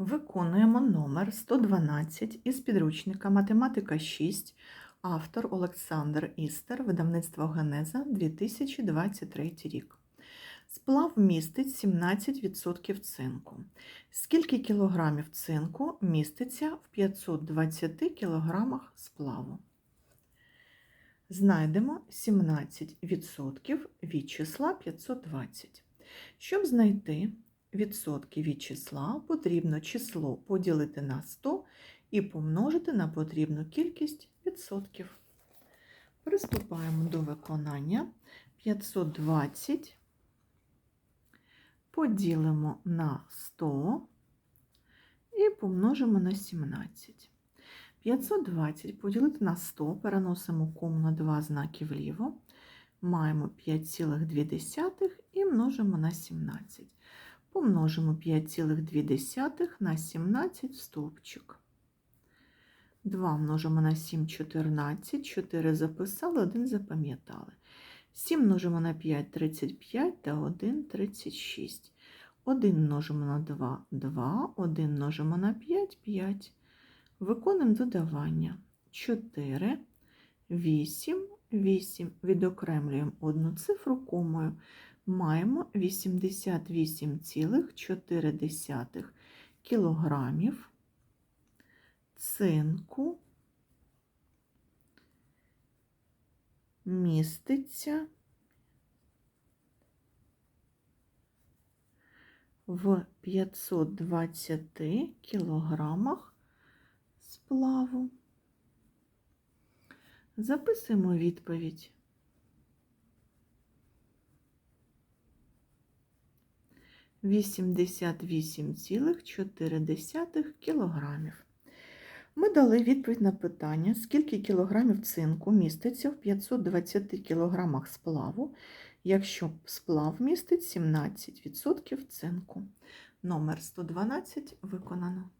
Виконуємо номер 112 із підручника Математика 6, автор Олександр Істер, видавництво Генеза 2023 рік. Сплав містить 17% цинку. Скільки кілограмів цинку міститься в 520 кілограмах сплаву? Знайдемо 17% від числа 520. Щоб знайти відсотки від числа, потрібно число поділити на 100 і помножити на потрібну кількість відсотків. Приступаємо до виконання. 520 поділимо на 100 і помножимо на 17. 520 поділити на 100, переносимо кому на два знаки вліво, маємо 5,2 і множимо на 17. Помножимо 5,2 на 17 в стовпчик. 2 множимо на 7 – 14, 4 записали, 1 запам'ятали. 7 множимо на 5 – 35 та 1 – 36. 1 множимо на 2 – 2, 1 множимо на 5 – 5. Виконуємо додавання. 4, 8, 8. Відокремлюємо одну цифру комою. Маємо 88,4 кілограмів цинку міститься в 520 кілограмах сплаву. Записуємо відповідь. Вісімдесят вісім цілих чотири десятих кілограмів. Ми дали відповідь на питання, скільки кілограмів цинку міститься в 520 кілограмах сплаву, якщо сплав містить 17% цинку. Номер 112 виконано.